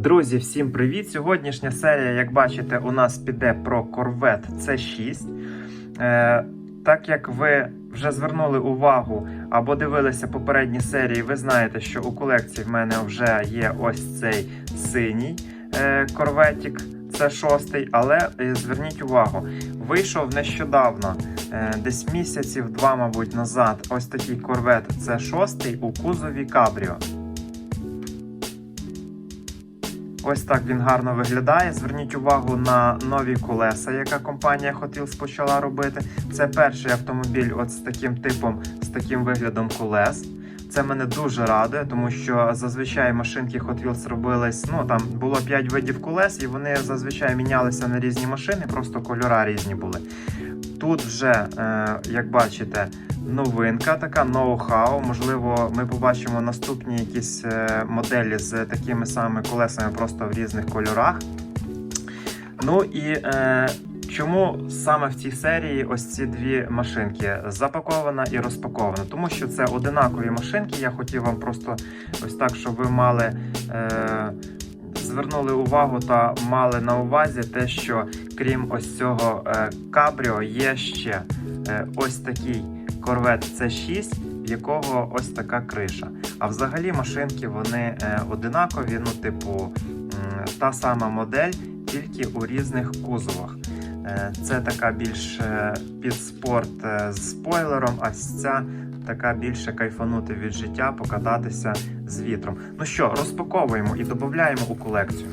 Друзі, всім привіт! Сьогоднішня серія, як бачите, у нас піде про Corvette C6. Е, так як ви вже звернули увагу або дивилися попередні серії, ви знаєте, що у колекції в мене вже є ось цей синій е, корветик. Це шостий, але е, зверніть увагу, вийшов нещодавно, е, десь місяців два, мабуть, назад. Ось такий корвет. Це шостий у кузові Кабріо. Ось так він гарно виглядає. Зверніть увагу на нові колеса, яка компанія Hot Wheels почала робити. Це перший автомобіль от з таким типом, з таким виглядом колес. Це мене дуже радує, тому що зазвичай машинки Hot Wheels робились. Ну там було 5 видів колес, і вони зазвичай мінялися на різні машини, просто кольора різні були. Тут вже, е, як бачите, новинка, така ноу-хау. Можливо, ми побачимо наступні якісь е, моделі з такими самими колесами, просто в різних кольорах. Ну і е, чому саме в цій серії ось ці дві машинки запакована і розпакована? Тому що це одинакові машинки. Я хотів вам просто ось так, щоб ви мали. Е, Звернули увагу та мали на увазі те, що крім ось цього е, кабріо є ще е, ось такий Corvette C6, в якого ось така криша. А взагалі машинки вони е, одинакові, ну, типу, та сама модель, тільки у різних кузовах. Е, Це така більш е, під спорт е, з спойлером, а ця така більше кайфанути від життя, покататися з вітром. Ну що, розпаковуємо і додаємо у колекцію.